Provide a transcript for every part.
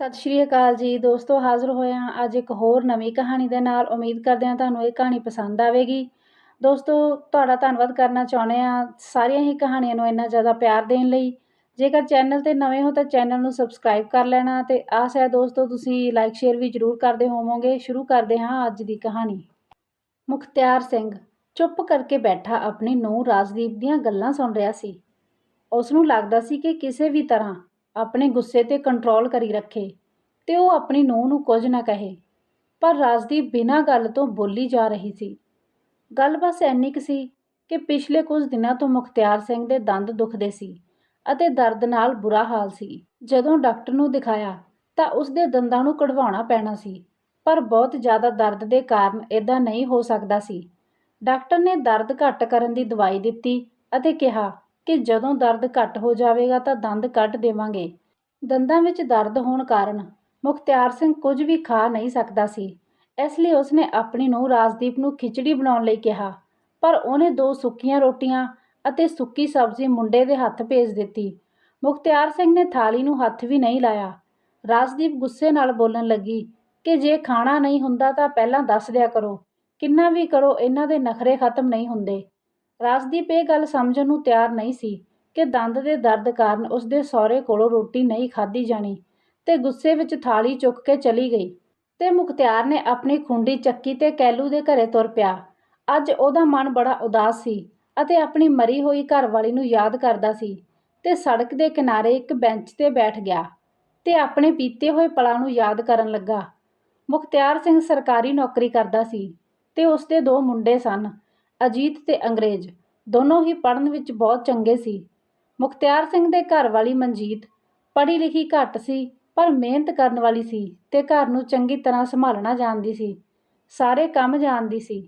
ਸਤਿ ਸ਼੍ਰੀ ਅਕਾਲ ਜੀ, ਦੋਸਤੋ, ਹਾਜ਼ਰ ਹੋਏ ਹਾਂ ਅੱਜ ਇੱਕ ਹੋਰ ਨਵੀਂ ਕਹਾਣੀ ਦੇ ਨਾਲ। ਉਮੀਦ ਕਰਦੇ ਹਾਂ ਤੁਹਾਨੂੰ ਇਹ ਕਹਾਣੀ ਪਸੰਦ ਆਵੇਗੀ। ਦੋਸਤੋ, ਤੁਹਾਡਾ ਧੰਨਵਾਦ ਕਰਨਾ ਚਾਹੁੰਦੇ ਹਾਂ ਸਾਰੀਆਂ ਹੀ ਕਹਾਣੀਆਂ ਨੂੰ ਇੰਨਾ ਜ਼ਿਆਦਾ ਪਿਆਰ ਦੇਣ ਲਈ। ਜੇਕਰ ਚੈਨਲ ਤੇ ਨਵੇਂ ਹੋ ਤਾਂ ਚੈਨਲ ਨੂੰ ਸਬਸਕ੍ਰਾਈਬ ਕਰ ਲੈਣਾ ਤੇ ਆਸ ਹੈ ਦੋਸਤੋ, ਤੁਸੀਂ ਲਾਈਕ ਸ਼ੇਅਰ ਵੀ ਜ਼ਰੂਰ ਕਰਦੇ ਹੋਵੋਗੇ। ਸ਼ੁਰੂ ਕਰਦੇ ਹਾਂ ਅੱਜ ਦੀ ਕਹਾਣੀ। ਮੁਖਤਿਆਰ ਸਿੰਘ ਚੁੱਪ ਕਰਕੇ ਬੈਠਾ ਆਪਣੀ ਨੂੰਹ ਰਾਜਦੀਪ ਦੀਆਂ ਗੱਲਾਂ ਸੁਣ ਰਿਹਾ ਸੀ। ਉਸ ਨੂੰ ਲੱਗਦਾ ਸੀ ਕਿ ਕਿਸੇ ਵੀ ਤਰ੍ਹਾਂ ਆਪਣੇ ਗੁੱਸੇ ਤੇ ਕੰਟਰੋਲ ਕਰੀ ਰੱਖੇ ਤੇ ਉਹ ਆਪਣੀ ਨੂੰਹ ਨੂੰ ਕੁਝ ਨਾ ਕਹੇ। ਪਰ ਰਾਜਦੀਪ ਬਿਨਾਂ ਗੱਲ ਤੋਂ ਬੋਲੀ ਜਾ ਰਹੀ ਸੀ। ਗੱਲ ਬਸ ਇੰਨੀ ਕੁ ਸੀ ਕਿ ਪਿਛਲੇ ਕੁਝ ਦਿਨਾਂ ਤੋਂ ਮੁਖਤਿਆਰ ਸਿੰਘ ਦੇ ਦੰਦ ਦੁਖਦੇ ਸੀ ਅਤੇ ਦਰਦ ਨਾਲ ਬੁਰਾ ਹਾਲ ਸੀ। ਜਦੋਂ ਡਾਕਟਰ ਨੂੰ ਦਿਖਾਇਆ ਤਾਂ ਉਸ ਦੇ ਦੰਦਾਂ ਨੂੰ ਕਢਵਾਉਣਾ ਪੈਣਾ ਸੀ, ਪਰ ਬਹੁਤ ਜ਼ਿਆਦਾ ਦਰਦ ਦੇ ਕਾਰਨ ਇਦਾਂ ਨਹੀਂ ਹੋ ਸਕਦਾ ਸੀ। ਡਾਕਟਰ ਨੇ ਦਰਦ ਘੱਟ ਕਰਨ ਦੀ ਦਵਾਈ ਦਿੱਤੀ ਅਤੇ ਕਿਹਾ ਕਿ ਜਦੋਂ ਦਰਦ ਘੱਟ ਹੋ ਜਾਵੇਗਾ ਤਾਂ ਦੰਦ ਕੱਢ ਦੇਵਾਂਗੇ। ਦੰਦਾਂ ਵਿੱਚ ਦਰਦ ਹੋਣ ਕਾਰਨ ਮੁਖਤਿਆਰ ਸਿੰਘ ਕੁਝ ਵੀ ਖਾ ਨਹੀਂ ਸਕਦਾ ਸੀ। ਇਸ ਲਈ ਉਸਨੇ ਆਪਣੀ ਨੂੰ ਰਾਜਦੀਪ ਨੂੰ ਖਿਚੜੀ ਬਣਾਉਣ ਲਈ ਕਿਹਾ, ਪਰ ਉਹਨੇ ਦੋ ਸੁੱਕੀਆਂ ਰੋਟੀਆਂ ਅਤੇ ਸੁੱਕੀ ਸਬਜ਼ੀ ਮੁੰਡੇ ਦੇ ਹੱਥ ਭੇਜ ਦਿੱਤੀ। ਮੁਖਤਿਆਰ ਸਿੰਘ ਨੇ ਥਾਲੀ ਨੂੰ ਹੱਥ ਵੀ ਨਹੀਂ ਲਾਇਆ। ਰਾਜਦੀਪ ਗੁੱਸੇ ਨਾਲ ਬੋਲਣ ਲੱਗੀ ਕਿ ਜੇ ਖਾਣਾ ਨਹੀਂ ਹੁੰਦਾ ਤਾਂ ਪਹਿਲਾਂ ਦੱਸ ਦਿਆ ਕਰੋ। ਕਿੰਨਾ ਵੀ ਕਰੋ, ਇਹਨਾਂ ਦੇ ਨਖਰੇ ਖਤਮ ਨਹੀਂ ਹੁੰਦੇ। ਰਾਜਦੀਪ ਇਹ ਗੱਲ ਸਮਝਣ ਨੂੰ ਤਿਆਰ ਨਹੀਂ ਸੀ ਕਿ ਦੰਦ ਦੇ ਦਰਦ ਕਾਰਨ ਉਸਦੇ ਸਹੁਰੇ ਕੋਲੋਂ ਰੋਟੀ ਨਹੀਂ ਖਾਧੀ ਜਾਣੀ ਤੇ ਗੁੱਸੇ ਵਿੱਚ ਥਾਲੀ ਚੁੱਕ ਕੇ ਚਲੀ ਗਈ ਤੇ ਮੁਖਤਿਆਰ ਨੇ ਆਪਣੀ ਖੁੰਡੀ ਚੱਕੀ ਤੇ ਕੈਲੂ ਦੇ ਘਰੇ ਤੁਰ ਪਿਆ। ਅੱਜ ਉਹਦਾ ਮਨ ਬੜਾ ਉਦਾਸ ਸੀ ਅਤੇ ਆਪਣੀ ਮਰੀ ਹੋਈ ਘਰਵਾਲੀ ਨੂੰ ਯਾਦ ਕਰਦਾ ਸੀ ਤੇ ਸੜਕ ਦੇ ਕਿਨਾਰੇ ਇੱਕ ਬੈਂਚ ਤੇ ਬੈਠ ਗਿਆ ਤੇ ਆਪਣੇ ਪੀਤੇ ਹੋਏ ਪਲਾਂ ਨੂੰ ਯਾਦ ਕਰਨ ਲੱਗਾ। ਮੁਖਤਿਆਰ ਸਿੰਘ ਸਰਕਾਰੀ ਨੌਕਰੀ ਕਰਦਾ ਸੀ ਤੇ ਉਸਦੇ ਦੋ ਮੁੰਡੇ ਸਨ। ਅਜੀਤ ਤੇ ਅੰਗਰੇਜ਼ ਦੋਨੋਂ ਹੀ ਪੜ੍ਹਨ ਵਿੱਚ ਬਹੁਤ ਚੰਗੇ ਸੀ। ਮੁਖਤਿਆਰ ਸਿੰਘ ਦੇ ਘਰ ਵਾਲੀ ਮਨਜੀਤ ਪੜ੍ਹੀ ਲਿਖੀ ਘੱਟ ਸੀ, ਪਰ ਮਿਹਨਤ ਕਰਨ ਵਾਲੀ ਸੀ ਤੇ ਘਰ ਨੂੰ ਚੰਗੀ ਤਰ੍ਹਾਂ ਸੰਭਾਲਣਾ ਜਾਣਦੀ ਸੀ। ਸਾਰੇ ਕੰਮ ਜਾਣਦੀ ਸੀ।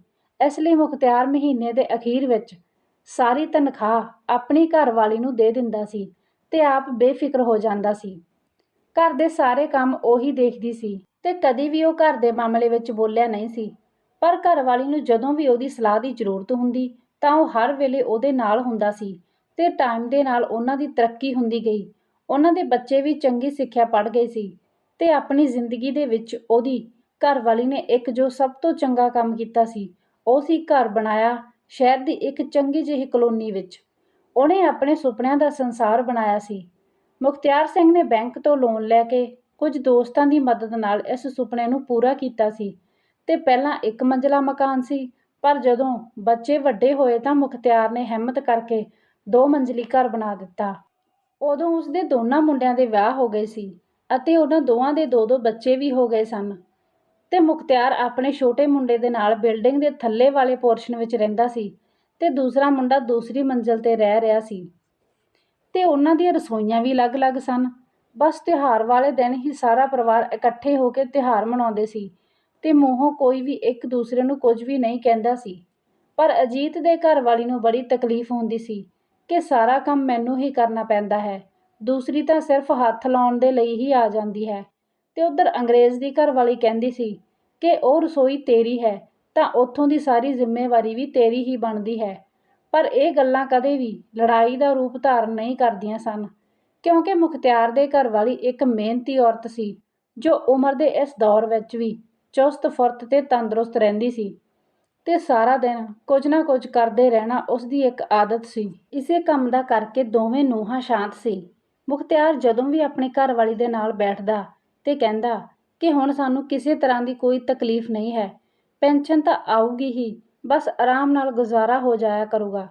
ਇਸ ਲਈ ਮੁਖਤਿਆਰ ਮਹੀਨੇ ਦੇ ਅਖੀਰ ਵਿੱਚ ਸਾਰੀ ਤਨਖਾਹ ਆਪਣੀ ਘਰ ਵਾਲੀ ਨੂੰ ਦੇ ਦਿੰਦਾ ਸੀ ਤੇ ਆਪ ਬੇਫਿਕਰ ਹੋ ਜਾਂਦਾ ਸੀ। ਘਰ ਦੇ ਸਾਰੇ ਕੰਮ ਉਹੀ ਦੇਖਦੀ ਸੀ ਤੇ ਕਦੀ ਵੀ ਉਹ ਘਰ ਦੇ ਮਾਮਲੇ ਵਿੱਚ ਬੋਲਿਆ ਨਹੀਂ ਸੀ। ਪਰ ਘਰਵਾਲੀ ਨੂੰ ਜਦੋਂ ਵੀ ਉਹਦੀ ਸਲਾਹ ਦੀ ਜ਼ਰੂਰਤ ਹੁੰਦੀ, ਤਾਂ ਉਹ ਹਰ ਵੇਲੇ ਉਹਦੇ ਨਾਲ ਹੁੰਦਾ ਸੀ ਤੇ ਟਾਈਮ ਦੇ ਨਾਲ ਉਹਨਾਂ ਦੀ ਤਰੱਕੀ ਹੁੰਦੀ ਗਈ। ਉਹਨਾਂ ਦੇ ਬੱਚੇ ਵੀ ਚੰਗੀ ਸਿੱਖਿਆ ਪੜ੍ਹ ਗਏ ਸੀ ਤੇ ਆਪਣੀ ਜ਼ਿੰਦਗੀ ਦੇ ਵਿੱਚ ਉਹਦੀ ਘਰਵਾਲੀ ਨੇ ਇੱਕ ਜੋ ਸਭ ਤੋਂ ਚੰਗਾ ਕੰਮ ਕੀਤਾ ਸੀ, ਉਹ ਸੀ ਘਰ ਬਣਾਇਆ ਸ਼ਹਿਰ ਦੀ ਇੱਕ ਚੰਗੀ ਜਿਹੀ ਕਲੋਨੀ ਵਿੱਚ। ਉਹਨੇ ਆਪਣੇ ਸੁਪਨਿਆਂ ਦਾ ਸੰਸਾਰ ਬਣਾਇਆ ਸੀ। ਮੁਖਤਿਆਰ ਸਿੰਘ ਨੇ ਬੈਂਕ ਤੋਂ ਲੋਨ ਲੈ ਕੇ ਕੁਝ ਦੋਸਤਾਂ ਦੀ ਮਦਦ ਨਾਲ ਇਸ ਸੁਪਨੇ ਨੂੰ ਪੂਰਾ ਕੀਤਾ ਸੀ। ਤੇ ਪਹਿਲਾਂ ਇੱਕ ਮੰਜ਼ਲਾ ਮਕਾਨ ਸੀ, ਪਰ ਜਦੋਂ ਬੱਚੇ ਵੱਡੇ ਹੋਏ ਤਾਂ ਮੁਖਤਿਆਰ ਨੇ ਹਿੰਮਤ ਕਰਕੇ ਦੋ ਮੰਜ਼ਲੀ ਘਰ ਬਣਾ ਦਿੱਤਾ। ਉਦੋਂ ਉਸਦੇ ਦੋਨਾਂ ਮੁੰਡਿਆਂ ਦੇ ਵਿਆਹ ਹੋ ਗਏ ਸੀ ਅਤੇ ਉਹਨਾਂ ਦੋਵਾਂ ਦੇ ਦੋ ਦੋ ਬੱਚੇ ਵੀ ਹੋ ਗਏ ਸਨ ਤੇ ਮੁਖਤਿਆਰ ਆਪਣੇ ਛੋਟੇ ਮੁੰਡੇ ਦੇ ਨਾਲ ਬਿਲਡਿੰਗ ਦੇ ਥੱਲੇ ਵਾਲੇ ਪੋਰਸ਼ਨ ਵਿੱਚ ਰਹਿੰਦਾ ਸੀ ਤੇ ਦੂਸਰਾ ਮੁੰਡਾ ਦੂਸਰੀ ਮੰਜ਼ਲ ਤੇ ਰਹਿ ਰਿਹਾ ਸੀ। ਤੇ ਉਹਨਾਂ ਦੀਆਂ ਰਸੋਈਆਂ ਵੀ ਅਲੱਗ-ਅਲੱਗ ਸਨ। ਬਸ ਤਿਉਹਾਰ ਵਾਲੇ ਦਿਨ ਹੀ ਸਾਰਾ ਪਰਿਵਾਰ ਇਕੱਠੇ ਹੋ ਕੇ ਤਿਉਹਾਰ ਮਨਾਉਂਦੇ ਸੀ ਤੇ ਮੂੰਹੋਂ ਕੋਈ ਵੀ ਇੱਕ ਦੂਸਰੇ ਨੂੰ ਕੁਝ ਵੀ ਨਹੀਂ ਕਹਿੰਦਾ ਸੀ। ਪਰ ਅਜੀਤ ਦੇ ਘਰ ਵਾਲੀ ਨੂੰ ਬੜੀ ਤਕਲੀਫ ਹੁੰਦੀ ਸੀ ਕਿ ਸਾਰਾ ਕੰਮ ਮੈਨੂੰ ਹੀ ਕਰਨਾ ਪੈਂਦਾ ਹੈ। ਦੂਸਰੀ ਤਾਂ ਸਿਰਫ ਹੱਥ ਲਾਉਣ ਦੇ ਲਈ ਹੀ ਆ ਜਾਂਦੀ ਹੈ। ਤੇ ਉਧਰ ਅੰਗਰੇਜ਼ ਦੀ ਘਰ ਵਾਲੀ ਕਹਿੰਦੀ ਸੀ ਕਿ ਉਹ ਰਸੋਈ ਤੇਰੀ ਹੈ, ਤਾਂ ਉੱਥੋਂ ਦੀ ਸਾਰੀ ਜ਼ਿੰਮੇਵਾਰੀ ਵੀ ਤੇਰੀ ਹੀ ਬਣਦੀ ਹੈ। ਪਰ ਇਹ ਗੱਲਾਂ ਕਦੇ ਵੀ ਲੜਾਈ ਦਾ ਰੂਪ ਧਾਰਨ ਨਹੀਂ ਕਰਦੀਆਂ ਸਨ, ਕਿਉਂਕਿ ਮੁਖਤਿਆਰ ਦੇ ਘਰ ਵਾਲੀ ਇੱਕ ਮਿਹਨਤੀ ਔਰਤ ਸੀ, ਜੋ ਉਮਰ ਦੇ ਇਸ ਦੌਰ ਵਿੱਚ ਵੀ ਚੁਸਤ ਫੁਰਤ ਤੇ ਤੰਦਰੁਸਤ ਰਹਿੰਦੀ ਸੀ ਤੇ ਸਾਰਾ ਦਿਨ ਕੁਝ ਨਾ ਕੁਝ ਕਰਦੇ ਰਹਿਣਾ ਉਸ ਦੀ ਇੱਕ ਆਦਤ ਸੀ। ਇਸੇ ਕੰਮ ਦਾ ਕਰਕੇ ਦੋਵੇਂ ਨੂੰਹਾਂ ਸ਼ਾਂਤ ਸੀ। ਮੁਖਤਿਆਰ ਜਦੋਂ ਵੀ ਆਪਣੇ ਘਰ ਵਾਲੀ ਦੇ ਨਾਲ ਬੈਠਦਾ ਤੇ ਕਹਿੰਦਾ ਕਿ ਹੁਣ ਸਾਨੂੰ ਕਿਸੇ ਤਰ੍ਹਾਂ ਦੀ ਕੋਈ ਤਕਲੀਫ ਨਹੀਂ ਹੈ, ਪੈਨਸ਼ਨ ਤਾਂ ਆਊਗੀ ਹੀ, ਬਸ ਆਰਾਮ ਨਾਲ ਗੁਜ਼ਾਰਾ ਹੋ ਜਾਇਆ ਕਰੂਗਾ।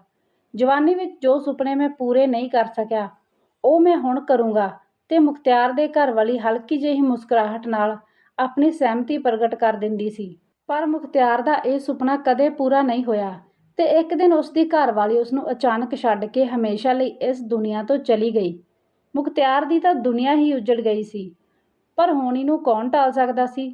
ਜਵਾਨੀ ਵਿੱਚ ਜੋ ਸੁਪਨੇ ਮੈਂ ਪੂਰੇ ਨਹੀਂ ਕਰ ਸਕਿਆ, ਉਹ ਮੈਂ ਹੁਣ ਕਰੂੰਗਾ ਤੇ ਮੁਖਤਿਆਰ ਦੇ ਘਰ ਵਾਲੀ ਹਲਕੀ ਜਿਹੀ ਮੁਸਕਰਾਹਟ ਨਾਲ ਆਪਣੀ ਸਹਿਮਤੀ ਪ੍ਰਗਟ ਕਰ ਦਿੰਦੀ ਸੀ। ਪਰ ਮੁਖਤਿਆਰ ਦਾ ਇਹ ਸੁਪਨਾ ਕਦੇ ਪੂਰਾ ਨਹੀਂ ਹੋਇਆ ਤੇ ਇੱਕ ਦਿਨ ਉਸ ਦੀ ਘਰਵਾਲੀ ਉਸ ਨੂੰ ਅਚਾਨਕ ਛੱਡ ਕੇ ਹਮੇਸ਼ਾ ਲਈ ਇਸ ਦੁਨੀਆ ਤੋਂ ਚਲੀ ਗਈ। ਮੁਖਤਿਆਰ ਦੀ ਤਾਂ ਦੁਨੀਆ ਹੀ ਉਜੜ ਗਈ ਸੀ, ਪਰ ਹੋਣੀ ਨੂੰ ਕੌਣ ਟਾਲ ਸਕਦਾ ਸੀ?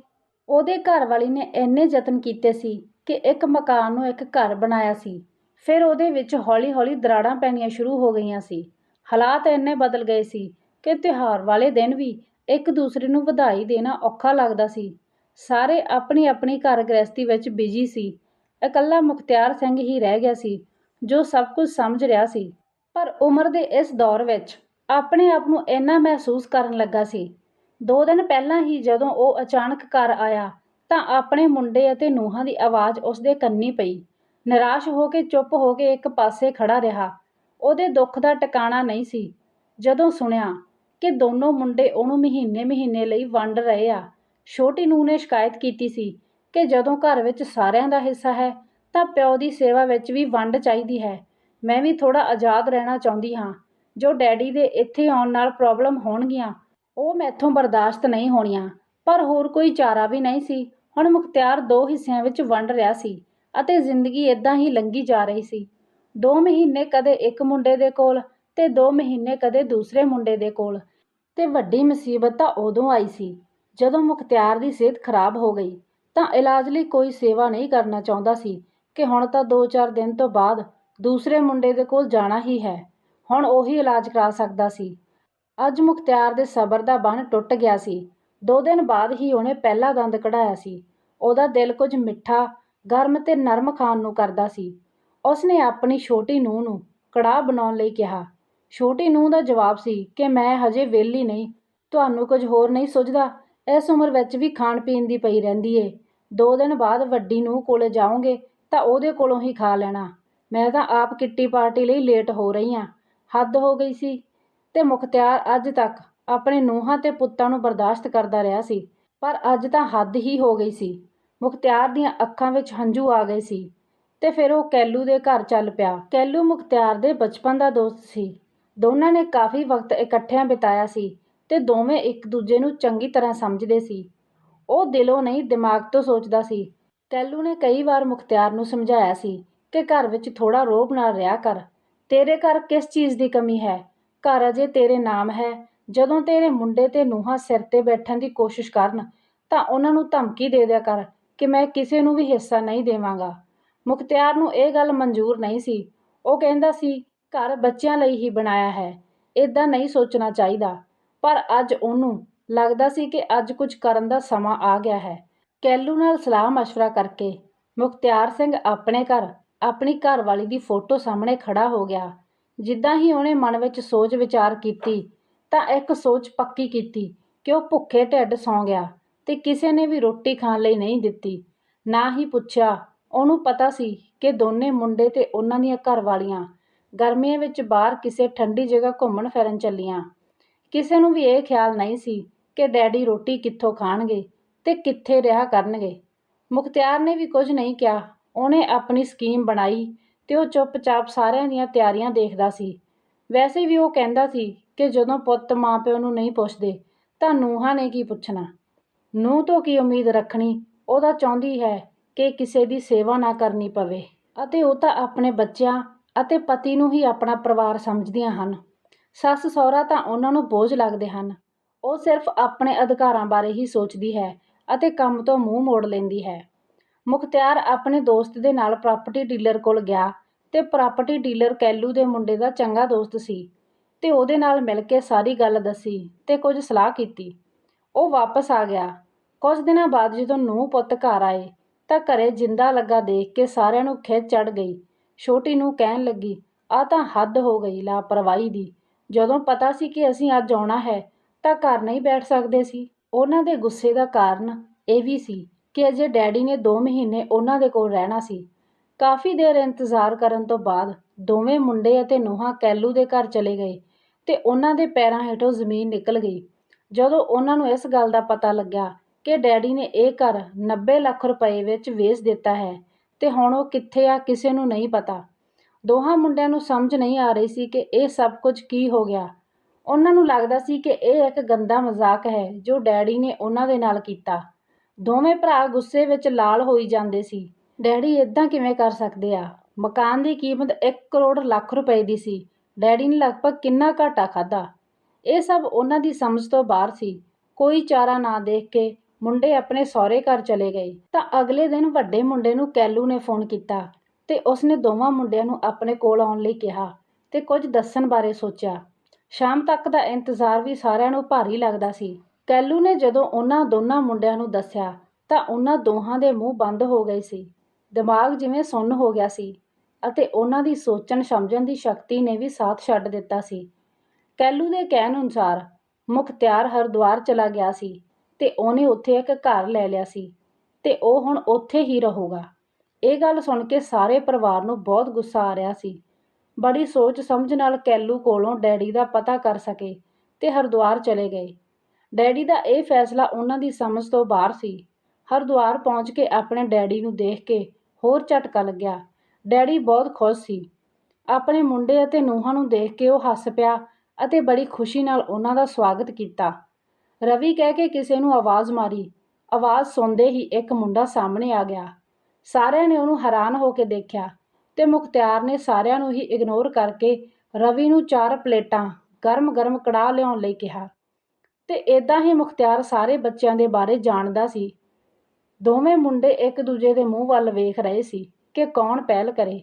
ਉਹਦੇ ਘਰਵਾਲੀ ਨੇ ਇੰਨੇ ਯਤਨ ਕੀਤੇ ਸੀ ਕਿ ਇੱਕ ਮਕਾਨ ਨੂੰ ਇੱਕ ਘਰ ਬਣਾਇਆ ਸੀ। ਫਿਰ ਉਹਦੇ ਵਿੱਚ ਹੌਲੀ-ਹੌਲੀ ਦਰਾੜਾਂ ਪੈਣੀਆਂ ਸ਼ੁਰੂ ਹੋ ਗਈਆਂ ਸੀ। ਹਾਲਾਤ ਇੰਨੇ ਬਦਲ ਗਏ ਸੀ ਕਿ ਤਿਉਹਾਰ ਵਾਲੇ ਦਿਨ ਵੀ ਇੱਕ ਦੂਸਰੇ ਨੂੰ ਵਧਾਈ ਦੇਣਾ ਔਖਾ ਲੱਗਦਾ ਸੀ। ਸਾਰੇ ਆਪਣੀ ਆਪਣੀ ਘਰ ਗ੍ਰਸਤੀ ਵਿੱਚ ਬਿਜ਼ੀ ਸੀ। ਇਕੱਲਾ ਮੁਖਤਿਆਰ ਸਿੰਘ ਹੀ ਰਹਿ ਗਿਆ ਸੀ, ਜੋ ਸਭ ਕੁਝ ਸਮਝ ਰਿਹਾ ਸੀ। ਪਰ ਉਮਰ ਦੇ ਇਸ ਦੌਰ ਵਿੱਚ ਆਪਣੇ ਆਪ ਨੂੰ ਇੰਨਾ ਮਹਿਸੂਸ ਕਰਨ ਲੱਗਾ ਸੀ। ਦੋ ਦਿਨ ਪਹਿਲਾਂ ਹੀ ਜਦੋਂ ਉਹ ਅਚਾਨਕ ਘਰ ਆਇਆ, ਤਾਂ ਆਪਣੇ ਮੁੰਡੇ ਅਤੇ ਨੂੰਹਾਂ ਦੀ ਆਵਾਜ਼ ਉਸਦੇ ਕੰਨੀ ਪਈ। ਨਿਰਾਸ਼ ਹੋ ਕੇ ਚੁੱਪ ਹੋ ਕੇ ਇੱਕ ਪਾਸੇ ਖੜਾ ਰਿਹਾ। ਉਹਦੇ ਦੁੱਖ ਦਾ ਟਿਕਾਣਾ ਨਹੀਂ ਸੀ। ਜਦੋਂ ਸੁਣਿਆ ਕਿ ਦੋਨੋਂ ਮੁੰਡੇ ਉਹਨੂੰ ਮਹੀਨੇ ਮਹੀਨੇ ਲਈ ਵੰਡ ਰਹੇ ਆ। ਛੋਟੀ ਨੂੰ ਨੇ ਸ਼ਿਕਾਇਤ ਕੀਤੀ ਸੀ ਕਿ ਜਦੋਂ ਘਰ ਵਿੱਚ ਸਾਰਿਆਂ ਦਾ ਹਿੱਸਾ ਹੈ, ਤਾਂ ਪਿਓ ਦੀ ਸੇਵਾ ਵਿੱਚ ਵੀ ਵੰਡ ਚਾਹੀਦੀ ਹੈ। ਮੈਂ ਵੀ ਥੋੜਾ ਆਜ਼ਾਦ ਰਹਿਣਾ ਚਾਹੁੰਦੀ ਹਾਂ। ਜੋ ਡੈਡੀ ਦੇ ਇੱਥੇ ਆਉਣ ਨਾਲ ਪ੍ਰੋਬਲਮ ਹੋਣਗੀਆਂ, ਉਹ ਮੈਥੋਂ ਬਰਦਾਸ਼ਤ ਨਹੀਂ ਹੋਣੀਆਂ। ਪਰ ਹੋਰ ਕੋਈ ਚਾਰਾ ਵੀ ਨਹੀਂ ਸੀ। ਹੁਣ ਮੁਖਤਿਆਰ ਦੋ ਹਿੱਸਿਆਂ ਵਿੱਚ ਵੰਡ ਰਿਹਾ ਸੀ ਅਤੇ ਜ਼ਿੰਦਗੀ ਇਦਾਂ ਹੀ ਲੰਘੀ ਜਾ ਰਹੀ ਸੀ। ਦੋ ਮਹੀਨੇ ਕਦੇ ਇੱਕ ਮੁੰਡੇ ਦੇ ਕੋਲ ਤੇ ਦੋ ਮਹੀਨੇ ਕਦੇ ਦੂਸਰੇ ਮੁੰਡੇ ਦੇ ਕੋਲ। ਤੇ ਵੱਡੀ ਮੁਸੀਬਤ ਤਾਂ ਉਦੋਂ ਆਈ ਸੀ, ਜਦੋਂ ਮੁਖਤਿਆਰ ਦੀ ਸਿਹਤ ਖਰਾਬ ਹੋ ਗਈ, ਤਾਂ ਇਲਾਜ ਲਈ ਕੋਈ ਸੇਵਾ ਨਹੀਂ ਕਰਨਾ ਚਾਹੁੰਦਾ ਸੀ ਕਿ ਹੁਣ ਤਾਂ 2-4 ਦਿਨ ਤੋਂ ਬਾਅਦ ਦੂਸਰੇ ਮੁੰਡੇ ਦੇ ਕੋਲ ਜਾਣਾ ਹੀ ਹੈ, ਹੁਣ ਉਹੀ ਇਲਾਜ ਕਰਾ ਸਕਦਾ ਸੀ। ਅੱਜ ਮੁਖਤਿਆਰ ਦੇ ਸਬਰ ਦਾ ਬੰਨ ਟੁੱਟ ਗਿਆ ਸੀ, ਦੋ ਦਿਨ ਬਾਅਦ ਹੀ ਉਹਨੇ ਪਹਿਲਾ ਦੰਦ ਕਢਾਇਆ ਸੀ, ਉਹਦਾ ਦਿਲ ਕੁਝ ਮਿੱਠਾ, ਗਰਮ ਤੇ ਨਰਮ ਖਾਣ ਨੂੰ ਕਰਦਾ ਸੀ। ਉਸਨੇ ਆਪਣੀ ਛੋਟੀ ਨੂੰਹ ਨੂੰ ਕੜਾਹ ਬਣਾਉਣ ਲਈ ਕਿਹਾ ਛੋਟੀ ਨੂੰਹ ਦਾ ਜਵਾਬ ਸੀ ਕਿ ਮੈਂ ਹਜੇ ਵਿਹਲੀ ਨਹੀਂ, ਤੁਹਾਨੂੰ ਕੁਝ ਹੋਰ ਨਹੀਂ ਸੁਝਦਾ। ਇਸ ਉਮਰ ਵਿੱਚ ਵੀ ਖਾਣ ਪੀਣ ਦੀ ਪਈ ਰਹਿੰਦੀ ਏ। ਦੋ ਦਿਨ ਬਾਅਦ ਵੱਡੀ ਨੂੰਹ ਕੋਲੇ ਜਾਓਗੇ ਤਾਂ ਉਹਦੇ ਕੋਲੋਂ ਹੀ ਖਾ ਲੈਣਾ। ਮੈਂ ਤਾਂ ਆਪ ਕਿੱਟੀ ਪਾਰਟੀ ਲਈ ਲੇਟ ਹੋ ਰਹੀ ਹਾਂ ਹੱਦ ਹੋ ਗਈ ਸੀ ਤੇ ਮੁਖਤਿਆਰ ਅੱਜ ਤੱਕ ਆਪਣੇ ਨੂੰਹਾਂ ਤੇ ਪੁੱਤਾਂ ਨੂੰ ਬਰਦਾਸ਼ਤ ਕਰਦਾ ਰਿਹਾ ਸੀ, ਪਰ ਅੱਜ ਤਾਂ ਹੱਦ ਹੀ ਹੋ ਗਈ ਸੀ। ਮੁਖਤਿਆਰ ਦੀਆਂ ਅੱਖਾਂ ਵਿੱਚ ਹੰਝੂ ਆ ਗਏ ਸੀ ਤੇ ਫਿਰ ਉਹ ਕੈਲੂ ਦੇ ਘਰ ਚੱਲ ਪਿਆ। ਕੈਲੂ ਮੁਖਤਿਆਰ ਦੇ ਬਚਪਨ ਦਾ ਦੋਸਤ ਸੀ। ਦੋਨਾਂ ਨੇ ਕਾਫੀ ਵਕਤ ਇਕੱਠਿਆਂ ਬਿਤਾਇਆ ਸੀ ਤੇ ਦੋਵੇਂ ਇੱਕ ਦੂਜੇ ਨੂੰ ਚੰਗੀ ਤਰ੍ਹਾਂ ਸਮਝਦੇ ਸੀ। ਉਹ ਦਿਲੋਂ ਨਹੀਂ, ਦਿਮਾਗ ਤੋਂ ਸੋਚਦਾ ਸੀ। ਕੈਲੂ ਨੇ ਕਈ ਵਾਰ ਮੁਖਤਿਆਰ ਨੂੰ ਸਮਝਾਇਆ ਸੀ ਕਿ ਘਰ ਵਿੱਚ ਥੋੜਾ ਰੋਬ ਨਾਲ ਰਿਹਾ ਕਰ। ਤੇਰੇ ਘਰ ਕਿਸ ਚੀਜ਼ ਦੀ ਕਮੀ ਹੈ? ਘਰ ਅਜੇ ਤੇਰੇ ਨਾਮ ਹੈ। ਜਦੋਂ ਤੇਰੇ ਮੁੰਡੇ ਤੇ ਨੂਹਾਂ ਸਿਰ ਤੇ ਬੈਠਣ ਦੀ ਕੋਸ਼ਿਸ਼ ਕਰਨ, ਤਾਂ ਉਹਨਾਂ ਨੂੰ ਧਮਕੀ ਦੇ ਦਿਆ ਕਰ ਕਿ ਮੈਂ ਕਿਸੇ ਨੂੰ ਵੀ ਹਿੱਸਾ ਨਹੀਂ ਦੇਵਾਂਗਾ। ਮੁਖਤਿਆਰ ਨੂੰ ਇਹ ਗੱਲ ਮਨਜ਼ੂਰ ਨਹੀਂ ਸੀ। ਉਹ ਕਹਿੰਦਾ ਸੀ ਘਰ ਬੱਚਿਆਂ ਲਈ ਹੀ ਬਣਾਇਆ ਹੈ। ਇੱਦਾਂ ਨਹੀਂ ਸੋਚਣਾ ਚਾਹੀਦਾ। ਪਰ ਅੱਜ ਉਹਨੂੰ ਲੱਗਦਾ ਸੀ ਕਿ ਅੱਜ ਕੁਝ ਕਰਨ ਦਾ ਸਮਾਂ ਆ ਗਿਆ ਹੈ। ਕੈਲੂ ਨਾਲ ਸਲਾਹ مشਵਰਾ ਕਰਕੇ ਮੁਖਤਿਆਰ ਸਿੰਘ ਆਪਣੇ ਘਰ, ਆਪਣੀ ਘਰਵਾਲੀ ਦੀ ਫੋਟੋ ਸਾਹਮਣੇ ਖੜਾ ਹੋ ਗਿਆ। ਜਿੱਦਾਂ ਹੀ ਉਹਨੇ ਮਨ ਵਿੱਚ ਸੋਚ ਵਿਚਾਰ ਕੀਤੀ, ਤਾਂ ਇੱਕ ਸੋਚ ਪੱਕੀ ਕੀਤੀ ਕਿ ਉਹ ਭੁੱਖੇ ਢਿੱਡ ਸੌਂ ਗਿਆ ਤੇ ਕਿਸੇ ਨੇ ਵੀ ਰੋਟੀ ਖਾਣ ਲਈ ਨਹੀਂ ਦਿੱਤੀ। ਨਾ ਹੀ ਪੁੱਛਿਆ, ਉਹਨੂੰ ਪਤਾ ਸੀ ਕਿ ਦੋਨੇ ਮੁੰਡੇ ਤੇ ਉਹਨਾਂ ਦੀਆਂ ਘਰਵਾਲੀਆਂ ਗਰਮੀਆਂ ਵਿੱਚ ਬਾਹਰ ਕਿਸੇ ਠੰਡੀ ਜਗ੍ਹਾ ਘੁੰਮਣ ਫਿਰਨ ਚੱਲੀਆਂ। ਕਿਸੇ ਨੂੰ ਵੀ ਇਹ ਖਿਆਲ ਨਹੀਂ ਸੀ ਕਿ ਡੈਡੀ ਰੋਟੀ ਕਿੱਥੋਂ ਖਾਣਗੇ ਤੇ ਕਿੱਥੇ ਰਿਹਾ ਕਰਨਗੇ। ਮੁਖਤਿਆਰ ਨੇ ਵੀ ਕੁਝ ਨਹੀਂ ਕਿਹਾ। ਉਹਨੇ ਆਪਣੀ ਸਕੀਮ ਬਣਾਈ ਤੇ ਉਹ ਚੁੱਪਚਾਪ ਸਾਰਿਆਂ ਦੀਆਂ ਤਿਆਰੀਆਂ ਦੇਖਦਾ ਸੀ। ਵੈਸੇ ਵੀ ਉਹ ਕਹਿੰਦਾ ਸੀ ਕਿ ਜਦੋਂ ਪੁੱਤ ਮਾਪਿਓ ਨੂੰ ਨਹੀਂ ਪੁੱਛਦੇ ਤਾਂ ਨੂਹਾਂ ਨੇ ਕੀ ਪੁੱਛਣਾ। ਨੂੰਹ ਤੋਂ ਕੀ ਉਮੀਦ ਰੱਖਣੀ? ਉਹਦਾ ਚਾਹੁੰਦੀ ਹੈ ਕਿ ਕਿਸੇ ਦੀ ਸੇਵਾ ਨਾ ਕਰਨੀ ਪਵੇ। ਅਤੇ ਉਹ ਤਾਂ ਆਪਣੇ ਬੱਚਿਆਂ ਅਤੇ ਪਤੀ ਨੂੰ ਹੀ ਆਪਣਾ ਪਰਿਵਾਰ ਸਮਝਦੀਆਂ ਹਨ। ਸੱਸ ਸਹੁਰਾ ਤਾਂ ਉਹਨਾਂ ਨੂੰ ਬੋਝ ਲੱਗਦੇ ਹਨ। ਉਹ ਸਿਰਫ ਆਪਣੇ ਅਧਿਕਾਰਾਂ ਬਾਰੇ ਹੀ ਸੋਚਦੀ ਹੈ ਅਤੇ ਕੰਮ ਤੋਂ ਮੂੰਹ ਮੋੜ ਲੈਂਦੀ ਹੈ। ਮੁਖਤਿਆਰ ਆਪਣੇ ਦੋਸਤ ਦੇ ਨਾਲ ਪ੍ਰਾਪਰਟੀ ਡੀਲਰ ਕੋਲ ਗਿਆ ਤੇ ਪ੍ਰਾਪਰਟੀ ਡੀਲਰ ਕੈਲੂ ਦੇ ਮੁੰਡੇ ਦਾ ਚੰਗਾ ਦੋਸਤ ਸੀ ਤੇ ਉਹਦੇ ਨਾਲ ਮਿਲ ਕੇ ਸਾਰੀ ਗੱਲ ਦੱਸੀ ਤੇ ਕੁਝ ਸਲਾਹ ਕੀਤੀ। ਉਹ ਵਾਪਸ ਆ ਗਿਆ। ਕੁਝ ਦਿਨਾਂ ਬਾਅਦ ਜਦੋਂ ਨੂੰਹ ਪੁੱਤ ਘਰ ਆਏ ਤਾਂ ਘਰੇ ਜਿੰਦਾ ਲੱਗਾ ਦੇਖ ਕੇ ਸਾਰਿਆਂ ਨੂੰ ਖਿੱਚ ਚੜ ਗਈ। ਛੋਟੀ ਨੂੰ ਕਹਿਣ ਲੱਗੀ, ਆ ਤਾਂ ਹੱਦ ਹੋ ਗਈ ਲਾਪਰਵਾਹੀ ਦੀ। ਜਦੋਂ ਪਤਾ ਸੀ ਕਿ ਅਸੀਂ ਅੱਜ ਆਉਣਾ ਹੈ, ਤਾਂ ਘਰ ਨਹੀਂ ਬੈਠ ਸਕਦੇ ਸੀ। ਉਹਨਾਂ ਦੇ ਗੁੱਸੇ ਦਾ ਕਾਰਨ ਇਹ ਵੀ ਸੀ ਕਿ ਅਜੇ ਡੈਡੀ ਨੇ 2 ਮਹੀਨੇ ਉਹਨਾਂ ਦੇ ਕੋਲ ਰਹਿਣਾ ਸੀ। ਕਾਫੀ ਦੇਰ ਇੰਤਜ਼ਾਰ ਕਰਨ ਤੋਂ ਬਾਅਦ ਦੋਵੇਂ ਮੁੰਡੇ ਅਤੇ ਨੂੰਹਾਂ ਕੈਲੂ ਦੇ ਘਰ ਚਲੇ ਗਏ ਤੇ ਉਹਨਾਂ ਦੇ ਪੈਰਾਂ ਹੇਠੋਂ ਜ਼ਮੀਨ ਨਿਕਲ ਗਈ। ਜਦੋਂ ਉਹਨਾਂ ਨੂੰ ਇਸ ਗੱਲ ਦਾ ਪਤਾ ਲੱਗਿਆ ਕਿ ਡੈਡੀ ਨੇ ਇਹ ਘਰ 90 ਲੱਖ ਰੁਪਏ ਵਿੱਚ ਵੇਚ ਦਿੱਤਾ ਹੈ ਤੇ ਹੁਣ ਉਹ ਕਿੱਥੇ ਆ ਕਿਸੇ ਨੂੰ ਨਹੀਂ ਪਤਾ। ਦੋਹਾਂ ਮੁੰਡਿਆਂ ਨੂੰ ਸਮਝ ਨਹੀਂ ਆ ਰਹੀ ਸੀ ਕਿ ਇਹ ਸਭ ਕੁਝ ਕੀ ਹੋ ਗਿਆ। ਉਹਨਾਂ ਨੂੰ ਲੱਗਦਾ ਸੀ ਕਿ ਇਹ ਇੱਕ ਗੰਦਾ ਮਜ਼ਾਕ ਹੈ ਜੋ ਡੈਡੀ ਨੇ ਉਹਨਾਂ ਦੇ ਨਾਲ ਕੀਤਾ। ਦੋਵੇਂ ਭਰਾ ਗੁੱਸੇ ਵਿੱਚ ਲਾਲ ਹੋਈ ਜਾਂਦੇ ਸੀ। ਡੈਡੀ ਇਦਾਂ ਕਿਵੇਂ ਕਰ ਸਕਦੇ ਆ? ਮਕਾਨ ਦੀ ਕੀਮਤ 1 ਕਰੋੜ ਲੱਖ ਰੁਪਏ ਦੀ ਸੀ। ਡੈਡੀ ਨੇ ਲਗਭਗ ਕਿੰਨਾ ਘਾਟਾ ਖਾਦਾ ਇਹ ਸਭ ਉਹਨਾਂ ਦੀ ਸਮਝ ਤੋਂ ਬਾਹਰ ਸੀ। ਕੋਈ ਚਾਰਾ ਨਾ ਦੇਖ ਕੇ ਮੁੰਡੇ ਆਪਣੇ ਸਹੁਰੇ ਘਰ ਚਲੇ ਗਏ। ਤਾਂ ਅਗਲੇ ਦਿਨ ਵੱਡੇ ਮੁੰਡੇ ਨੂੰ ਕੈਲੂ ਨੇ ਫੋਨ ਕੀਤਾ ਤੇ ਉਸਨੇ ਦੋਵਾਂ ਮੁੰਡਿਆਂ ਨੂੰ ਆਪਣੇ ਕੋਲ ਆਉਣ ਲਈ ਕਿਹਾ ਤੇ ਕੁਝ ਦੱਸਣ ਬਾਰੇ ਸੋਚਿਆ। ਸ਼ਾਮ ਤੱਕ ਦਾ ਇੰਤਜ਼ਾਰ ਵੀ ਸਾਰਿਆਂ ਨੂੰ ਭਾਰੀ ਲੱਗਦਾ ਸੀ। ਕੈਲੂ ਨੇ ਜਦੋਂ ਉਹਨਾਂ ਦੋਨਾਂ ਮੁੰਡਿਆਂ ਨੂੰ ਦੱਸਿਆ ਤਾਂ ਉਹਨਾਂ ਦੋਹਾਂ ਦੇ ਮੂੰਹ ਬੰਦ ਹੋ ਗਏ ਸੀ। ਦਿਮਾਗ ਜਿਵੇਂ ਸੁੰਨ ਹੋ ਗਿਆ ਸੀ ਅਤੇ ਉਹਨਾਂ ਦੀ ਸੋਚਣ ਸਮਝਣ ਦੀ ਸ਼ਕਤੀ ਨੇ ਵੀ ਸਾਥ ਛੱਡ ਦਿੱਤਾ ਸੀ। ਕੈਲੂ ਦੇ ਕਹਿਣ ਅਨੁਸਾਰ ਮੁਖਤਿਆਰ ਹਰਿਦੁਆਰ ਚਲਾ ਗਿਆ ਸੀ। ਤੇ ਉਹਨੇ ਉੱਥੇ ਇੱਕ ਘਰ ਲੈ ਲਿਆ ਸੀ ਤੇ ਉਹ ਹੁਣ ਉੱਥੇ ਹੀ ਰਹੂਗਾ। ਇਹ ਗੱਲ ਸੁਣ ਕੇ ਸਾਰੇ ਪਰਿਵਾਰ ਨੂੰ ਬਹੁਤ ਗੁੱਸਾ ਆ ਰਿਹਾ ਸੀ। ਬੜੀ ਸੋਚ ਸਮਝ ਨਾਲ ਕੈਲੂ ਕੋਲੋਂ ਡੈਡੀ ਦਾ ਪਤਾ ਕਰ ਸਕੇ ਤੇ ਹਰਿਦੁਆਰ ਚਲੇ ਗਏ। ਡੈਡੀ ਦਾ ਇਹ ਫੈਸਲਾ ਉਹਨਾਂ ਦੀ ਸਮਝ ਤੋਂ ਬਾਹਰ ਸੀ। ਹਰਿਦੁਆਰ ਪਹੁੰਚ ਕੇ ਆਪਣੇ ਡੈਡੀ ਨੂੰ ਦੇਖ ਕੇ ਹੋਰ ਝਟਕਾ ਲੱਗਿਆ। ਡੈਡੀ ਬਹੁਤ ਖੁਸ਼ ਸੀ। ਆਪਣੇ ਮੁੰਡੇ ਅਤੇ ਨੂੰਹਾਂ ਨੂੰ ਦੇਖ ਕੇ ਉਹ ਹੱਸ ਪਿਆ ਅਤੇ ਬੜੀ ਖੁਸ਼ੀ ਨਾਲ ਉਹਨਾਂ ਦਾ ਸਵਾਗਤ ਕੀਤਾ। ਰਵੀ ਕਹਿ ਕੇ ਕਿਸੇ ਨੂੰ ਆਵਾਜ਼ ਮਾਰੀ। ਆਵਾਜ਼ ਸੁਣਦੇ ਹੀ ਇੱਕ ਮੁੰਡਾ ਸਾਹਮਣੇ ਆ ਗਿਆ। ਸਾਰਿਆਂ ਨੇ ਉਹਨੂੰ ਹੈਰਾਨ ਹੋ ਕੇ ਦੇਖਿਆ ਤੇ ਮੁਖਤਿਆਰ ਨੇ ਸਾਰਿਆਂ ਨੂੰ ਹੀ ਇਗਨੋਰ ਕਰਕੇ ਰਵੀ ਨੂੰ ਚਾਰ ਪਲੇਟਾਂ ਗਰਮ-ਗਰਮ ਕੜਾਹ ਲਿਆਉਣ ਲਈ ਕਿਹਾ। ਤੇ ਇਦਾਂ ਹੀ ਮੁਖਤਿਆਰ ਸਾਰੇ ਬੱਚਿਆਂ ਦੇ ਬਾਰੇ ਜਾਣਦਾ ਸੀ। ਦੋਵੇਂ ਮੁੰਡੇ ਇੱਕ ਦੂਜੇ ਦੇ ਮੂੰਹ ਵੱਲ ਵੇਖ ਰਹੇ ਸੀ ਕਿ ਕੌਣ ਪਹਿਲ ਕਰੇ।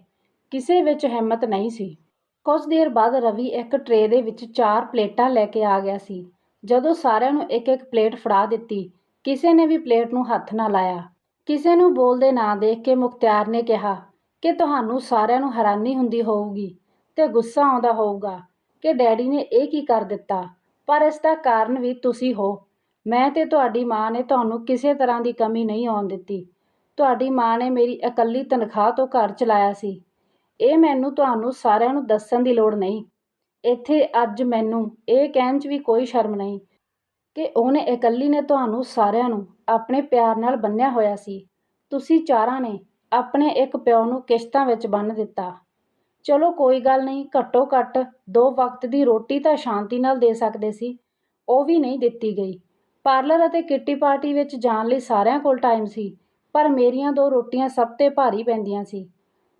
ਕਿਸੇ ਵਿੱਚ ਹਿੰਮਤ ਨਹੀਂ ਸੀ। ਕੁਝ ਦੇਰ ਬਾਅਦ ਰਵੀ ਇੱਕ ਟਰੇ ਦੇ ਵਿੱਚ ਚਾਰ ਪਲੇਟਾਂ ਲੈ ਕੇ ਆ ਗਿਆ ਸੀ। ਜਦੋਂ ਸਾਰਿਆਂ ਨੂੰ ਇੱਕ ਇੱਕ ਪਲੇਟ ਫੜਾ ਦਿੱਤੀ, ਕਿਸੇ ਨੇ ਵੀ ਪਲੇਟ ਨੂੰ ਹੱਥ ਨਾ ਲਾਇਆ। ਕਿਸੇ ਨੂੰ ਬੋਲਦੇ ਨਾ ਦੇਖ ਕੇ ਮੁਖਤਿਆਰ ਨੇ ਕਿਹਾ ਕਿ ਤੁਹਾਨੂੰ ਸਾਰਿਆਂ ਨੂੰ ਹੈਰਾਨੀ ਹੁੰਦੀ ਹੋਊਗੀ ਤੇ ਗੁੱਸਾ ਆਉਂਦਾ ਹੋਊਗਾ ਕਿ ਡੈਡੀ ਨੇ ਇਹ ਕੀ ਕਰ ਦਿੱਤਾ। ਪਰ ਇਸ ਦਾ ਕਾਰਨ ਵੀ ਤੁਸੀਂ ਹੋ। ਮੈਂ ਤੇ ਤੁਹਾਡੀ ਮਾਂ ਨੇ ਤੁਹਾਨੂੰ ਕਿਸੇ ਤਰ੍ਹਾਂ ਦੀ ਕਮੀ ਨਹੀਂ ਆਉਣ ਦਿੱਤੀ। ਤੁਹਾਡੀ ਮਾਂ ਨੇ ਮੇਰੀ ਇਕੱਲੀ ਤਨਖਾਹ ਤੋਂ ਘਰ ਚਲਾਇਆ ਸੀ। ਇਹ ਮੈਨੂੰ ਤੁਹਾਨੂੰ ਸਾਰਿਆਂ ਨੂੰ ਦੱਸਣ ਦੀ ਲੋੜ ਨਹੀਂ। ਇੱਥੇ ਅੱਜ ਮੈਨੂੰ ਇਹ ਕਹਿਣ 'ਚ ਵੀ ਕੋਈ ਸ਼ਰਮ ਨਹੀਂ ਕਿ ਉਹਨੇ ਇਕੱਲੀ ਨੇ ਤੁਹਾਨੂੰ ਸਾਰਿਆਂ ਨੂੰ ਆਪਣੇ ਪਿਆਰ ਨਾਲ ਬੰਨਿਆ ਹੋਇਆ ਸੀ। ਤੁਸੀਂ ਚਾਰਾਂ ਨੇ ਆਪਣੇ ਇੱਕ ਪਿਓ ਨੂੰ ਕਿਸ਼ਤਾਂ ਵਿੱਚ ਬੰਨ੍ਹ ਦਿੱਤਾ। ਚਲੋ ਕੋਈ ਗੱਲ ਨਹੀਂ, ਘੱਟੋ ਘੱਟ ਦੋ ਵਕਤ ਦੀ ਰੋਟੀ ਤਾਂ ਸ਼ਾਂਤੀ ਨਾਲ ਦੇ ਸਕਦੇ ਸੀ, ਉਹ ਵੀ ਨਹੀਂ ਦਿੱਤੀ ਗਈ। ਪਾਰਲਰ ਅਤੇ ਕਿੱਟੀ ਪਾਰਟੀ ਵਿੱਚ ਜਾਣ ਲਈ ਸਾਰਿਆਂ ਕੋਲ ਟਾਈਮ ਸੀ, ਪਰ ਮੇਰੀਆਂ ਦੋ ਰੋਟੀਆਂ ਸਭ ਤੇ ਭਾਰੀ ਪੈਂਦੀਆਂ ਸੀ।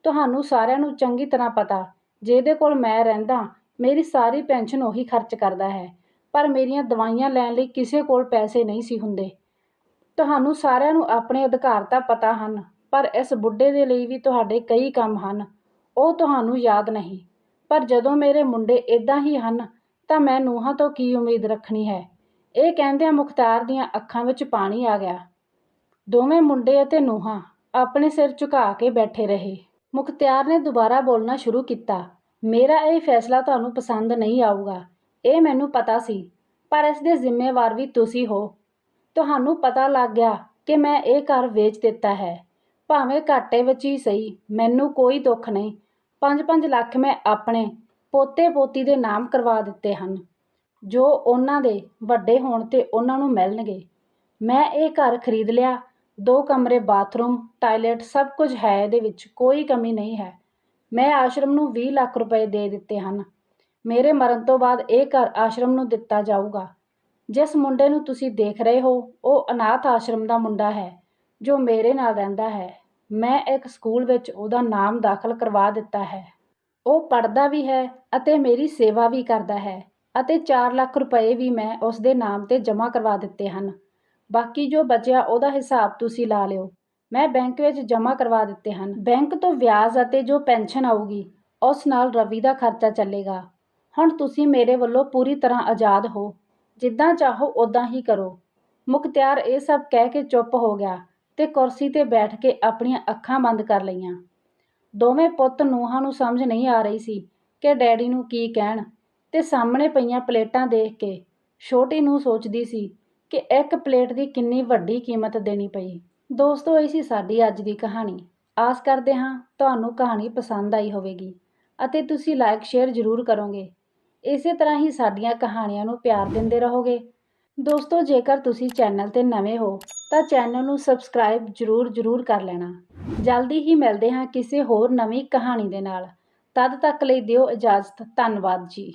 ਤੁਹਾਨੂੰ ਸਾਰਿਆਂ ਨੂੰ ਚੰਗੀ ਤਰ੍ਹਾਂ ਪਤਾ, ਜਿਹਦੇ ਕੋਲ ਮੈਂ ਰਹਿੰਦਾ ਮੇਰੀ ਸਾਰੀ ਪੈਨਸ਼ਨ ਉਹੀ ਖਰਚ ਕਰਦਾ ਹੈ, ਪਰ ਮੇਰੀਆਂ ਦਵਾਈਆਂ ਲੈਣ ਲਈ ਕਿਸੇ ਕੋਲ ਪੈਸੇ ਨਹੀਂ ਸੀ ਹੁੰਦੇ। ਤੁਹਾਨੂੰ ਸਾਰਿਆਂ ਨੂੰ ਆਪਣੇ ਅਧਿਕਾਰ ਤਾਂ ਪਤਾ ਹਨ, ਪਰ ਇਸ ਬੁੱਢੇ ਦੇ ਲਈ ਵੀ ਤੁਹਾਡੇ ਕਈ ਕੰਮ ਹਨ, ਉਹ ਤੁਹਾਨੂੰ ਯਾਦ ਨਹੀਂ। ਪਰ ਜਦੋਂ ਮੇਰੇ ਮੁੰਡੇ ਇਦਾਂ ਹੀ ਹਨ, ਤਾਂ ਮੈਂ ਨੂੰਹਾਂ ਤੋਂ ਕੀ ਉਮੀਦ ਰੱਖਣੀ ਹੈ? ਇਹ ਕਹਿੰਦਿਆਂ ਮੁਖਤਾਰ ਦੀਆਂ ਅੱਖਾਂ ਵਿੱਚ ਪਾਣੀ ਆ ਗਿਆ। ਦੋਵੇਂ ਮੁੰਡੇ ਅਤੇ ਨੂੰਹਾਂ ਆਪਣੇ ਸਿਰ ਝੁਕਾ ਕੇ ਬੈਠੇ ਰਹੇ। ਮੁਖਤਿਆਰ ਨੇ ਦੁਬਾਰਾ ਬੋਲਣਾ ਸ਼ੁਰੂ ਕੀਤਾ। ਮੇਰਾ ਇਹ ਫੈਸਲਾ ਤੁਹਾਨੂੰ ਪਸੰਦ ਨਹੀਂ ਆਊਗਾ। ਇਹ ਮੈਨੂੰ ਪਤਾ ਸੀ, ਪਰ ਇਸ ਦੇ ਜ਼ਿੰਮੇਵਾਰ ਵੀ ਤੁਸੀਂ ਹੋ। ਤੁਹਾਨੂੰ ਪਤਾ ਲੱਗ ਗਿਆ ਕਿ ਮੈਂ ਇਹ ਘਰ ਵੇਚ ਦਿੱਤਾ ਹੈ। ਭਾਵੇਂ ਘਾਟੇ ਵਿੱਚ ਹੀ ਸਹੀ, ਮੈਨੂੰ ਕੋਈ ਦੁੱਖ ਨਹੀਂ। 5-5 ਲੱਖ ਮੈਂ ਆਪਣੇ ਪੋਤੇ ਪੋਤੀ ਦੇ ਨਾਮ ਕਰਵਾ ਦਿੱਤੇ ਹਨ, ਜੋ ਉਹਨਾਂ ਦੇ ਵੱਡੇ ਹੋਣ ਤੇ ਉਹਨਾਂ ਨੂੰ ਮਿਲਣਗੇ। ਮੈਂ ਇਹ ਘਰ ਖਰੀਦ ਲਿਆ। ਦੋ ਕਮਰੇ, ਬਾਥਰੂਮ, ਟਾਇਲਟ, ਸਭ ਕੁਝ ਹੈ, ਇਹਦੇ ਵਿੱਚ ਕੋਈ ਕਮੀ ਨਹੀਂ ਹੈ। ਮੈਂ ਆਸ਼ਰਮ ਨੂੰ 20 ਲੱਖ ਰੁਪਏ ਦੇ ਦਿੱਤੇ ਹਨ। ਮੇਰੇ ਮਰਨ ਤੋਂ ਬਾਅਦ ਇਹ ਘਰ ਆਸ਼ਰਮ ਨੂੰ ਦਿੱਤਾ ਜਾਊਗਾ। ਜਿਸ ਮੁੰਡੇ ਨੂੰ ਤੁਸੀਂ ਦੇਖ ਰਹੇ ਹੋ, ਉਹ ਅਨਾਥ ਆਸ਼ਰਮ ਦਾ ਮੁੰਡਾ ਹੈ, ਜੋ ਮੇਰੇ ਨਾਲ ਰਹਿੰਦਾ ਹੈ। ਮੈਂ ਇੱਕ ਸਕੂਲ ਵਿੱਚ ਉਹਦਾ ਨਾਮ ਦਾਖਲ ਕਰਵਾ ਦਿੱਤਾ ਹੈ। ਉਹ ਪੜ੍ਹਦਾ ਵੀ ਹੈ ਅਤੇ ਮੇਰੀ ਸੇਵਾ ਵੀ ਕਰਦਾ ਹੈ ਅਤੇ 4 ਲੱਖ ਰੁਪਏ ਵੀ ਮੈਂ ਉਸ ਦੇ ਨਾਮ ਤੇ ਜਮ੍ਹਾਂ ਕਰਵਾ ਦਿੱਤੇ ਹਨ। ਬਾਕੀ ਜੋ ਬਚਿਆ ਉਹਦਾ ਹਿਸਾਬ ਤੁਸੀਂ ਲਾ ਲਿਓ। ਮੈਂ ਬੈਂਕ ਵਿੱਚ ਜਮ੍ਹਾਂ ਕਰਵਾ ਦਿੱਤੇ ਹਨ। ਬੈਂਕ ਤੋਂ ਵਿਆਜ ਅਤੇ ਜੋ ਪੈਨਸ਼ਨ ਆਊਗੀ, ਉਸ ਨਾਲ ਰਵੀ ਦਾ ਖਰਚਾ ਚੱਲੇਗਾ। ਹੁਣ ਤੁਸੀਂ ਮੇਰੇ ਵੱਲੋਂ ਪੂਰੀ ਤਰ੍ਹਾਂ ਆਜ਼ਾਦ ਹੋ। ਜਿੱਦਾਂ ਚਾਹੋ ਉਦਾਂ ਹੀ ਕਰੋ। ਮੁਖਤਿਆਰ, ਇਹ ਸਭ ਕਹਿ ਕੇ ਚੁੱਪ ਹੋ ਗਿਆ ਤੇ ਕੁਰਸੀ ਤੇ ਬੈਠ ਕੇ ਆਪਣੀਆਂ ਅੱਖਾਂ ਬੰਦ ਕਰ ਲਈਆਂ। ਦੋਵੇਂ ਪੁੱਤ ਨੂੰਹਾਂ ਨੂੰ ਸਮਝ ਨਹੀਂ ਆ ਰਹੀ ਸੀ ਕਿ ਡੈਡੀ ਨੂੰ ਕੀ ਕਹਿਣ ਤੇ ਸਾਹਮਣੇ ਪਈਆਂ ਪਲੇਟਾਂ ਦੇਖ ਕੇ ਛੋਟੀ ਨੂੰ ਸੋਚਦੀ ਸੀ ਕਿ ਇੱਕ ਪਲੇਟ ਦੀ ਕਿੰਨੀ ਵੱਡੀ ਕੀਮਤ ਦੇਣੀ ਪਈ। ਦੋਸਤੋ, ਇਹ ਸੀ ਸਾਡੀ ਅੱਜ ਦੀ ਕਹਾਣੀ। ਆਸ ਕਰਦੇ ਹਾਂ ਤੁਹਾਨੂੰ ਕਹਾਣੀ ਪਸੰਦ ਆਈ ਹੋਵੇਗੀ ਅਤੇ ਤੁਸੀਂ ਲਾਈਕ ਸ਼ੇਅਰ ਜ਼ਰੂਰ ਕਰੋਗੇ। ਇਸੇ ਤਰ੍ਹਾਂ ਹੀ ਸਾਡੀਆਂ ਕਹਾਣੀਆਂ ਨੂੰ ਪਿਆਰ ਦਿੰਦੇ ਰਹੋਗੇ। ਦੋਸਤੋ, ਜੇਕਰ ਤੁਸੀਂ ਚੈਨਲ ਤੇ ਨਵੇਂ ਹੋ, ਤਾਂ ਚੈਨਲ ਨੂੰ ਸਬਸਕ੍ਰਾਈਬ ਜ਼ਰੂਰ ਜ਼ਰੂਰ ਕਰ ਲੈਣਾ। ਜਲਦੀ ਹੀ ਮਿਲਦੇ ਹਾਂ ਕਿਸੇ ਹੋਰ ਨਵੀਂ ਕਹਾਣੀ ਦੇ ਨਾਲ। ਤਦ ਤੱਕ ਲਈ ਦਿਓ ਇਜਾਜ਼ਤ। ਧੰਨਵਾਦ ਜੀ।